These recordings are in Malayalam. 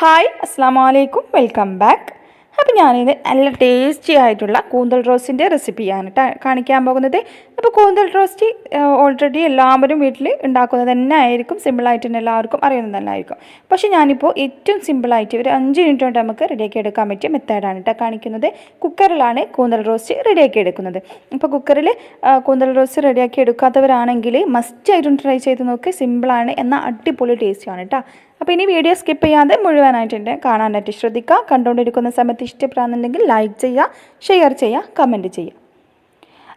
ഹായ് അസ്സാം വലൈക്കും വെൽക്കം ബാക്ക് അപ്പോൾ ഞാനിത് നല്ല ടേസ്റ്റി ആയിട്ടുള്ള കൂന്തൽ റോസ്റ്റിന്റെ റെസിപ്പിയാണ് കാണിക്കാൻ പോകുന്നത്. അപ്പോൾ കൂന്തൽ റോസ്റ്റ് ഓൾറെഡി എല്ലാവരും വീട്ടിൽ ഉണ്ടാക്കുന്നത് തന്നെ ആയിരിക്കും. സിമ്പിളായിട്ട് തന്നെ എല്ലാവർക്കും അറിയുന്നത് തന്നെ ആയിരിക്കും. പക്ഷേ ഞാനിപ്പോൾ ഏറ്റവും സിമ്പിളായിട്ട് ഒരു അഞ്ച് മിനിറ്റ് കൊണ്ട് നമുക്ക് റെഡിയാക്കി എടുക്കാൻ പറ്റിയ മെത്തേഡാണ് കേട്ടോ കാണിക്കുന്നത്. കുക്കറിലാണ് കൂന്തൽ റോസ്റ്റ് റെഡിയാക്കി എടുക്കുന്നത്. അപ്പോൾ കുക്കറിൽ കൂന്തൽ റോസ്റ്റ് റെഡിയാക്കി എടുക്കാത്തവരാണെങ്കിൽ മസ്റ്റ് ആയിട്ടും ട്രൈ ചെയ്ത് നോക്കി. സിമ്പിളാണ് എന്നാൽ അടിപൊളി ടേസ്റ്റിയാണ് കേട്ടോ അപ്പോൾ ഇനി വീഡിയോ സ്കിപ്പ് ചെയ്യാതെ മുഴുവനായിട്ടുണ്ട് കാണാനായിട്ട് ശ്രദ്ധിക്കുക. കണ്ടുകൊണ്ടിരിക്കുന്ന സമയത്ത് ഇഷ്ടപ്പെടാന്നുണ്ടെങ്കിൽ ലൈക്ക് ചെയ്യുക ഷെയർ ചെയ്യുക കമന്റ് ചെയ്യുക.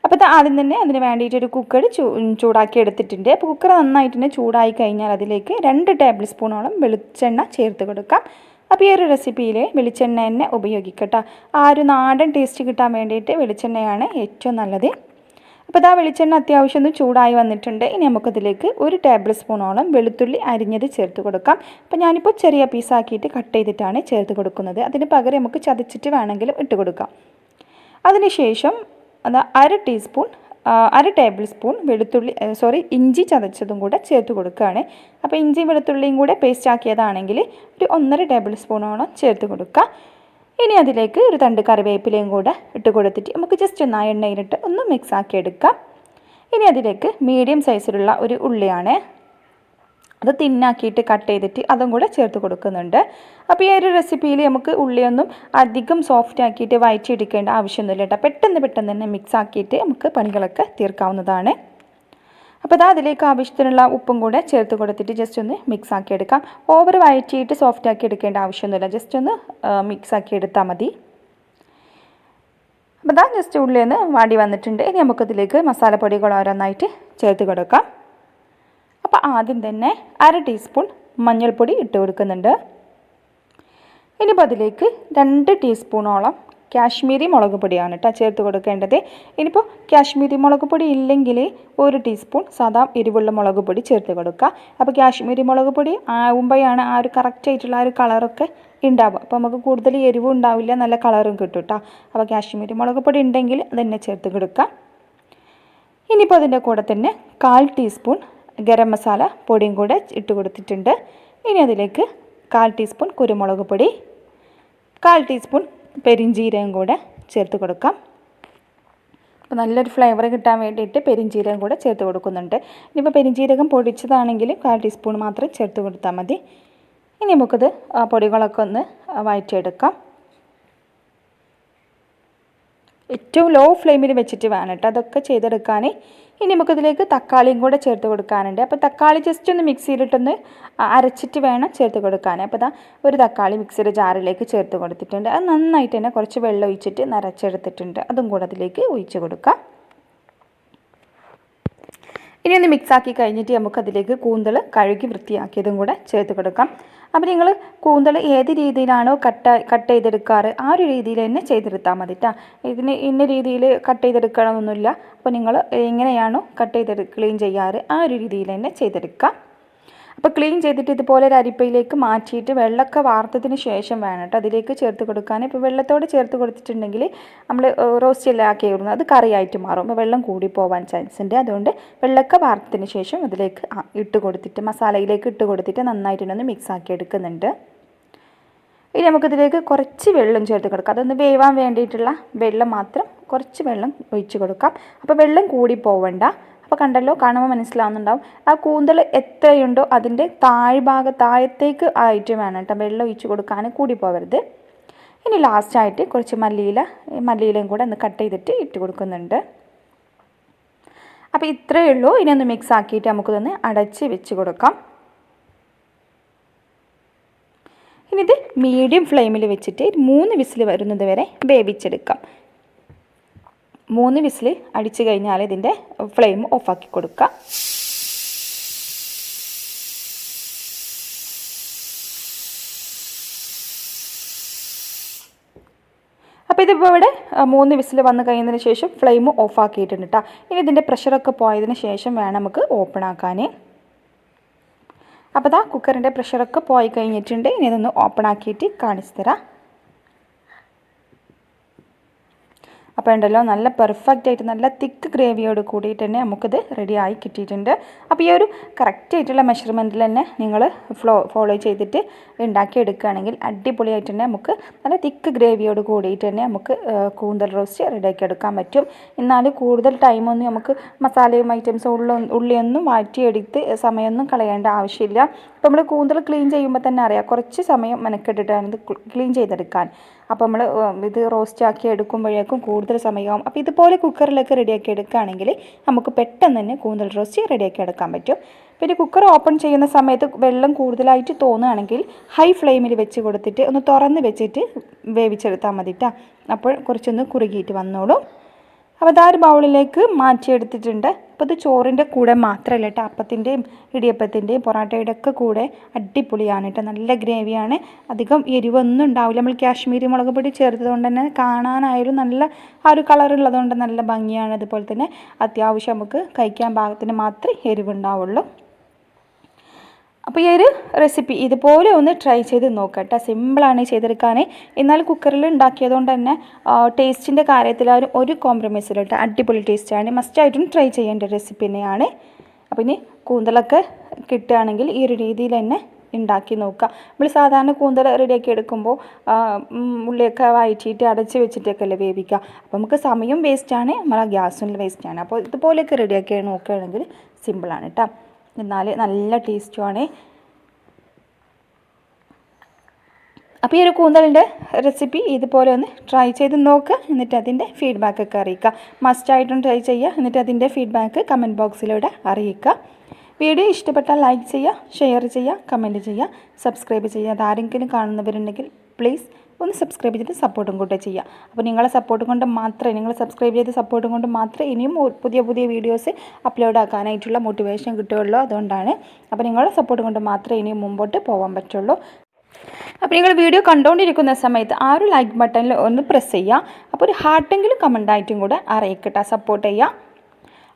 അപ്പോൾ ആദ്യം തന്നെ അതിന് വേണ്ടിയിട്ട് ഒരു കുക്കർ ചൂ ചൂടാക്കി എടുത്തിട്ടുണ്ട്. അപ്പോൾ കുക്കർ നന്നായിട്ട് തന്നെ ചൂടായി കഴിഞ്ഞാൽ അതിലേക്ക് രണ്ട് ടേബിൾ സ്പൂണോളം വെളിച്ചെണ്ണ ചേർത്ത് കൊടുക്കാം. അപ്പോൾ ഈ ഒരു റെസിപ്പിയിൽ വെളിച്ചെണ്ണ തന്നെ ഉപയോഗിക്കട്ടോ. ആ ഒരു നാടൻ ടേസ്റ്റ് കിട്ടാൻ വേണ്ടിയിട്ട് വെളിച്ചെണ്ണയാണ് ഏറ്റവും നല്ലത്. അപ്പോൾ ഇതാ വെളിച്ചെണ്ണ അത്യാവശ്യം ഒന്ന് ചൂടായി വന്നിട്ടുണ്ട്. ഇനി നമുക്കതിലേക്ക് ഒരു ടേബിൾ സ്പൂണോളം വെളുത്തുള്ളി അരിഞ്ഞത് ചേർത്ത് കൊടുക്കാം. അപ്പോൾ ഞാനിപ്പോൾ ചെറിയ പീസാക്കിയിട്ട് കട്ട് ചെയ്തിട്ടാണ് ചേർത്ത് കൊടുക്കുന്നത്. അതിന് പകരം നമുക്ക് ചതച്ചിട്ട് വേണമെങ്കിലും ഇട്ട് കൊടുക്കാം. അതിനുശേഷം അത് അര ടീസ്പൂൺ അര ടേബിൾ സ്പൂൺ വെളുത്തുള്ളി സോറി ഇഞ്ചി ചതച്ചതും കൂടെ ചേർത്ത് കൊടുക്കുകയാണ്. അപ്പോൾ ഇഞ്ചിയും വെളുത്തുള്ളിയും കൂടെ പേസ്റ്റ് ആക്കിയതാണെങ്കിൽ ഒരു ഒന്നര ടേബിൾ സ്പൂണോളം ചേർത്ത് കൊടുക്കുക ഇനി അതിലേക്ക് ഒരു തണ്ട് കറിവേപ്പിലയും കൂടെ ഇട്ട് കൊടുത്തിട്ട് നമുക്ക് ജസ്റ്റ് ഒന്ന് ആ എണ്ണയിലിട്ട് ഒന്ന് മിക്സ് ആക്കി എടുക്കാം. ഇനി അതിലേക്ക് മീഡിയം സൈസിലുള്ള ഒരു ഉള്ളിയാണ് അത് തിന്നാക്കിയിട്ട് കട്ട് ചെയ്തിട്ട് അതും കൂടെ ചേർത്ത് കൊടുക്കുന്നുണ്ട്. അപ്പോൾ ഈ ഒരു റെസിപ്പിയിൽ നമുക്ക് ഉള്ളിയൊന്നും അധികം സോഫ്റ്റ് ആക്കിയിട്ട് വയറ്റിയെടുക്കേണ്ട ആവശ്യമൊന്നുമില്ല കേട്ടോ പെട്ടെന്ന് പെട്ടെന്ന് തന്നെ മിക്സ് ആക്കിയിട്ട് നമുക്ക് പണികളൊക്കെ തീർക്കാവുന്നതാണ്. അപ്പോൾ അത് അതിലേക്ക് ആവശ്യത്തിനുള്ള ഉപ്പും കൂടെ ചേർത്ത് കൊടുത്തിട്ട് ജസ്റ്റ് ഒന്ന് മിക്സ് ആക്കി എടുക്കാം. ഓവർ വയറ്റിയിട്ട് സോഫ്റ്റ് ആക്കി എടുക്കേണ്ട ആവശ്യമൊന്നുമില്ല. ജസ്റ്റ് ഒന്ന് മിക്സ് ആക്കി എടുത്താൽ മതി. അപ്പോൾ ഇതാ ജസ്റ്റ് ഉള്ളിൽ നിന്ന് വാടി വന്നിട്ടുണ്ട്. ഇനി നമുക്കതിലേക്ക് മസാലപ്പൊടികൾ ഓരോന്നായിട്ട് ചേർത്ത് കൊടുക്കാം. അപ്പോൾ ആദ്യം തന്നെ അര ടീസ്പൂൺ മഞ്ഞൾപ്പൊടി ഇട്ട് കൊടുക്കുന്നുണ്ട്. ഇനിയിപ്പോൾ അതിലേക്ക് രണ്ട് ടീസ്പൂണോളം കാശ്മീരി മുളക് പൊടിയാണ് കേട്ടോ ചേർത്ത് കൊടുക്കേണ്ടത്. ഇനിയിപ്പോൾ കാശ്മീരി മുളക് പൊടി ഇല്ലെങ്കിൽ ഒരു ടീസ്പൂൺ സാധാ എരിവുള്ള മുളക് പൊടി ചേർത്ത് കൊടുക്കുക അപ്പോൾ കാശ്മീരി മുളക് പൊടി ആവുമ്പോഴാണ് ആ ഒരു കറക്റ്റായിട്ടുള്ള ആ ഒരു കളറൊക്കെ ഉണ്ടാവുക അപ്പോൾ നമുക്ക് കൂടുതൽ എരിവും ഉണ്ടാവില്ല നല്ല കളറും കിട്ടും കേട്ടോ അപ്പോൾ കാശ്മീരി മുളക് പൊടി ഉണ്ടെങ്കിൽ അതന്നെ ചേർത്ത് കൊടുക്കുക ഇനിയിപ്പോൾ അതിന്റെ കൂടെ തന്നെ കാൽ ടീസ്പൂൺ ഗരം മസാല പൊടിയും കൂടെ ഇട്ട് കൊടുത്തിട്ടുണ്ട്. ഇനി അതിലേക്ക് കാൽ ടീസ്പൂൺ കുരുമുളക് പൊടി കാൽ ടീസ്പൂൺ പെരിഞ്ചീരകം കൂടെ ചേർത്ത് കൊടുക്കാം. അപ്പോൾ നല്ലൊരു ഫ്ലേവർ കിട്ടാൻ വേണ്ടിയിട്ട് പെരിഞ്ചീരകം കൂടെ ചേർത്ത് കൊടുക്കുന്നുണ്ട്. ഇനിയിപ്പോൾ പെരിഞ്ചീരകം പൊടിച്ചതാണെങ്കിൽ കാൽ ടീസ്പൂൺ മാത്രം ചേർത്ത് കൊടുത്താൽ മതി. ഇനി നമുക്കത് പൊടികളൊക്കെ ഒന്ന് വഴറ്റിയെടുക്കാം. ഏറ്റവും ലോ ഫ്ലെയിമിൽ വെച്ചിട്ട് വേണം കേട്ടോ. അതൊക്കെ ചെയ്തെടുക്കാൻ ഇനി നമുക്കിതിലേക്ക് തക്കാളിയും കൂടെ ചേർത്ത് കൊടുക്കാനുണ്ട്. അപ്പോൾ തക്കാളി ജസ്റ്റ് ഒന്ന് മിക്സിയിലിട്ടൊന്ന് അരച്ചിട്ട് വേണം ചേർത്ത് കൊടുക്കാൻ അപ്പോൾ ഇതാ ഒരു തക്കാളി മിക്സിയുടെ ജാറിലേക്ക് ചേർത്ത് കൊടുത്തിട്ടുണ്ട്. അത് നന്നായിട്ട് തന്നെ കുറച്ച് വെള്ളം ഒഴിച്ചിട്ട് നിറച്ചെടുത്തിട്ടുണ്ട് അതും കൂടെ അതിലേക്ക് ഒഴിച്ച് കൊടുക്കാം. ഇനി ഒന്ന് മിക്സാക്കി കഴിഞ്ഞിട്ട് നമുക്കതിലേക്ക് കൂന്തൾ കഴുകി വൃത്തിയാക്കിയതും കൂടെ ചേർത്ത് കൊടുക്കാം. അപ്പോൾ നിങ്ങൾ കൂന്തൾ ഏത് രീതിയിലാണോ കട്ട് കട്ട് ചെയ്തെടുക്കാറ് ആ ഒരു രീതിയിൽ തന്നെ ചെയ്തെടുത്താൽ മതി കേട്ടോ ഇതിന് ഇന്ന രീതിയിൽ കട്ട് ചെയ്തെടുക്കണമെന്നൊന്നുമില്ല. അപ്പോൾ നിങ്ങൾ എങ്ങനെയാണോ കട്ട് ചെയ്തെടു ക്ലീൻ ചെയ്യാറ് ആ ഒരു രീതിയിൽ തന്നെ ചെയ്തെടുക്കാം. അപ്പോൾ ക്ലീൻ ചെയ്തിട്ട് ഇതുപോലെ ഒരു അരിപ്പയിലേക്ക് മാറ്റിയിട്ട് വെള്ളമൊക്കെ വാർത്തതിന് ശേഷം വേണം കേട്ടോ അതിലേക്ക് ചേർത്ത് കൊടുക്കാൻ. ഇപ്പോൾ വെള്ളത്തോട് ചേർത്ത് കൊടുത്തിട്ടുണ്ടെങ്കിൽ നമ്മൾ റോസ്റ്റ് എല്ലാം ആക്കി ഇടുന്നത് അത് കറിയായിട്ട് മാറും. അപ്പോൾ വെള്ളം കൂടി പോകാൻ ചാൻസ് ഉണ്ട്. അതുകൊണ്ട് വെള്ളമൊക്കെ വാർത്തതിന് ശേഷം അതിലേക്ക് ഇട്ട് കൊടുത്തിട്ട് മസാലയിലേക്ക് ഇട്ട് കൊടുത്തിട്ട് നന്നായിട്ടൊന്ന് മിക്സ് ആക്കി എടുക്കുന്നുണ്ട്. ഇനി നമുക്കിതിലേക്ക് കുറച്ച് വെള്ളം ചേർത്ത് കൊടുക്കാം. അതൊന്ന് വേവാൻ വേണ്ടിയിട്ടുള്ള വെള്ളം മാത്രം കുറച്ച് വെള്ളം ഒഴിച്ച് കൊടുക്കാം. അപ്പോൾ വെള്ളം കൂടി പോവണ്ട. അപ്പോൾ കണ്ടല്ലോ കാണുമ്പോൾ മനസ്സിലാവുന്നുണ്ടാവും. ആ കൂന്തൽ എത്രയുണ്ടോ അതിന്റെ താഴ്ഭാഗ താഴത്തേക്ക് ആയിട്ട് വേണം കേട്ടോ വെള്ളം ഒഴിച്ച് കൊടുക്കാൻ കൂടി പോകരുത് ഇനി ലാസ്റ്റായിട്ട് കുറച്ച് മല്ലിയില മല്ലിയിലയും കൂടെ ഒന്ന് കട്ട് ചെയ്തിട്ട് ഇട്ട് കൊടുക്കുന്നുണ്ട്. അപ്പോൾ ഇത്രയേ ഉള്ളൂ. ഇനി ഒന്ന് മിക്സ് ആക്കിയിട്ട് നമുക്കിതൊന്ന് അടച്ച് വെച്ച് കൊടുക്കാം. ഇനി ഇത് മീഡിയം ഫ്ലെയിമിൽ വെച്ചിട്ട് മൂന്ന് വിസിൽ വരുന്നത് വരെ വേവിച്ചെടുക്കാം. മൂന്ന് വിസിൽ അടിച്ചു കഴിഞ്ഞാൽ ഇതിന്റെ ഫ്ലെയിം ഓഫാക്കി കൊടുക്കുക. അപ്പോൾ ഇതിപ്പോൾ ഇവിടെ മൂന്ന് വിസിൽ വന്നു കഴിഞ്ഞതിന് ശേഷം ഫ്ലെയിം ഓഫ് ആക്കിയിട്ടുണ്ട് കേട്ടോ ഇനി ഇതിന്റെ പ്രഷറൊക്കെ പോയതിന് ശേഷം വേണം നമുക്ക് ഓപ്പൺ ആക്കാൻ. അപ്പോൾ ഇതാ കുക്കറിന്റെ പ്രഷറൊക്കെ പോയി കഴിഞ്ഞിട്ടുണ്ട്. ഇനി ഇതൊന്ന് ഓപ്പൺ ആക്കിയിട്ട് കാണിച്ചു തരാം. അപ്പോൾ ഉണ്ടല്ലോ നല്ല പെർഫെക്റ്റ് ആയിട്ട് നല്ല തിക്ക് ഗ്രേവിയോട് കൂടിയിട്ട് തന്നെ നമുക്കിത് റെഡി ആയി കിട്ടിയിട്ടുണ്ട്. അപ്പോൾ ഈ ഒരു കറക്റ്റ് ആയിട്ടുള്ള മെഷർമെന്റിൽ തന്നെ നിങ്ങൾ ഫ്ലോ ഫോളോ ചെയ്തിട്ട് ഉണ്ടാക്കി എടുക്കുകയാണെങ്കിൽ അടിപൊളിയായിട്ട് തന്നെ നമുക്ക് നല്ല തിക്ക് ഗ്രേവിയോട് കൂടിയിട്ട് തന്നെ നമുക്ക് കൂന്തൽ റോസ്റ്റ് റെഡിയാക്കി എടുക്കാൻ പറ്റും. എന്നാൽ കൂടുതൽ ടൈമൊന്നും നമുക്ക് മസാലയും ഐറ്റംസും ഉള്ള ഉള്ളിയൊന്നും മാറ്റിയെടുത്ത് സമയമൊന്നും കളയേണ്ട ആവശ്യമില്ല. അപ്പോൾ നമ്മൾ കൂന്തൽ ക്ലീൻ ചെയ്യുമ്പോൾ തന്നെ അറിയാം കുറച്ച് സമയം മെനക്കെട്ടിട്ടാണ് ഇത് ക്ലീൻ ചെയ്തെടുക്കാൻ. അപ്പോൾ നമ്മൾ ഇത് റോസ്റ്റ് ആക്കി എടുക്കുമ്പോഴേക്കും കൂടുതൽ സമയമാകും അപ്പോൾ ഇതുപോലെ കുക്കറിലൊക്കെ റെഡിയാക്കി എടുക്കുകയാണെങ്കിൽ നമുക്ക് പെട്ടെന്ന് തന്നെ കൂന്തൽ റോസ്റ്റ് റെഡിയാക്കി എടുക്കാൻ പറ്റും. പിന്നെ കുക്കർ ഓപ്പൺ ചെയ്യുന്ന സമയത്ത് വെള്ളം കൂടുതലായിട്ട് തോന്നുകയാണെങ്കിൽ ഹൈ ഫ്ലെയിമിൽ വെച്ച് കൊടുത്തിട്ട് ഒന്ന് തുറന്ന് വെച്ചിട്ട് വേവിച്ചെടുത്താൽ മതി കേട്ടോ അപ്പോൾ കുറച്ചൊന്ന് കുറുകിയിട്ട് വന്നോളും. അപ്പോൾ അതാ ഒരു ബൗളിലേക്ക് മാറ്റിയെടുത്തിട്ടുണ്ട്. അപ്പോൾ ഇത് ചോറിന്റെ കൂടെ മാത്രമല്ല കേട്ടോ അപ്പത്തിന്റെയും ഇടിയപ്പത്തിന്റെയും പൊറാട്ടയുടെ ഒക്കെ കൂടെ അടിപൊളിയാണ് കേട്ടോ നല്ല ഗ്രേവിയാണ് അധികം എരിവൊന്നും ഉണ്ടാവില്ല. നമ്മൾ കാശ്മീരി മുളക് പൊടി ചേർത്തത് കൊണ്ട് തന്നെ കാണാനായാലും നല്ല ആ ഒരു കളർ ഉള്ളതുകൊണ്ട് നല്ല ഭംഗിയാണ്. അതുപോലെ തന്നെ അത്യാവശ്യം നമുക്ക് കഴിക്കാൻ പാകത്തിന് മാത്രമേ എരിവുണ്ടാവുള്ളൂ. അപ്പോൾ ഈ ഒരു റെസിപ്പി ഇതുപോലെ ഒന്ന് ട്രൈ ചെയ്ത് നോക്കാം കേട്ടോ സിമ്പിളാണ് ചെയ്തെടുക്കാൻ എന്നാൽ കുക്കറിൽ ഉണ്ടാക്കിയതുകൊണ്ട് തന്നെ ടേസ്റ്റിന്റെ കാര്യത്തിൽ ആ ഒരു കോംപ്രമൈസ് ഇല്ല കേട്ടോ അടിപൊളി ടേസ്റ്റാണ് മസ്റ്റായിട്ടും ട്രൈ ചെയ്യേണ്ട റെസിപ്പി തന്നെയാണ്. അപ്പോൾ ഇനി കൂന്തലൊക്കെ കിട്ടുകയാണെങ്കിൽ ഈ ഒരു രീതിയിൽ തന്നെ ഉണ്ടാക്കി നോക്കുക നമ്മൾ സാധാരണ കൂന്തൽ റെഡിയാക്കി എടുക്കുമ്പോൾ ആ, ഉള്ളിയൊക്കെ വായിച്ചിട്ട് അടച്ച് വെച്ചിട്ടൊക്കെ അല്ലേ വേവിക്കുക അപ്പോൾ നമുക്ക് സമയം വേസ്റ്റാണ് നമ്മളെ ഗ്യാസും വേസ്റ്റാണ് അപ്പോൾ ഇതുപോലെയൊക്കെ റെഡിയാക്കി നോക്കുകയാണെങ്കിൽ സിമ്പിളാണ് കേട്ടോ എന്നാൽ നല്ല ടേസ്റ്റുമാണ്. അപ്പോൾ ഈ ഒരു കൂന്തലിന്റെ റെസിപ്പി ഇതുപോലെ ഒന്ന് ട്രൈ ചെയ്ത് നോക്കുക എന്നിട്ട് അതിന്റെ ഫീഡ്ബാക്കൊക്കെ അറിയിക്കുക മസ്റ്റായിട്ടും ട്രൈ ചെയ്യുക. എന്നിട്ട് അതിന്റെ ഫീഡ്ബാക്ക് കമന്റ് ബോക്സിലൂടെ അറിയിക്കുക വീഡിയോ ഇഷ്ടപ്പെട്ടാൽ ലൈക്ക് ചെയ്യുക ഷെയർ ചെയ്യുക കമന്റ് ചെയ്യുക സബ്സ്ക്രൈബ് ചെയ്യുക. അതാരെങ്കിലും കാണുന്നവരുണ്ടെങ്കിൽ പ്ലീസ് ഒന്ന് സബ്സ്ക്രൈബ് ചെയ്ത് സപ്പോർട്ടും കൂടെ ചെയ്യുക. അപ്പോൾ നിങ്ങളെ സപ്പോർട്ടും കൊണ്ട് മാത്രമേ നിങ്ങൾ സബ്സ്ക്രൈബ് ചെയ്ത് സപ്പോർട്ടും കൊണ്ട് മാത്രമേ ഇനിയും പുതിയ പുതിയ വീഡിയോസ് അപ്ലോഡ് ആക്കാനായിട്ടുള്ള മോട്ടിവേഷൻ കിട്ടുകയുള്ളൂ. അതുകൊണ്ടാണ് അപ്പോൾ നിങ്ങളുടെ സപ്പോർട്ടും കൊണ്ട് മാത്രമേ ഇനിയും മുമ്പോട്ട് പോകാൻ പറ്റുള്ളൂ. അപ്പോൾ നിങ്ങൾ വീഡിയോ കണ്ടുകൊണ്ടിരിക്കുന്ന സമയത്ത് ആ ഒരു ലൈക്ക് ബട്ടണിൽ ഒന്ന് പ്രസ് ചെയ്യുക. അപ്പോൾ ഒരു ഹാർട്ടെങ്കിലും കമന്റായിട്ടും കൂടെ അറിയിക്കട്ടെ. സപ്പോർട്ട് ചെയ്യുക.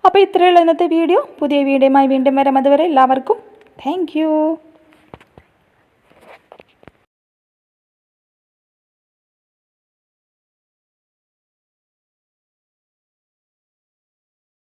അപ്പോൾ ഇത്രയുള്ള ഇന്നത്തെ വീഡിയോ പുതിയ വീഡിയോയുമായി വീണ്ടും വരാം. അതുവരെ എല്ലാവർക്കും താങ്ക്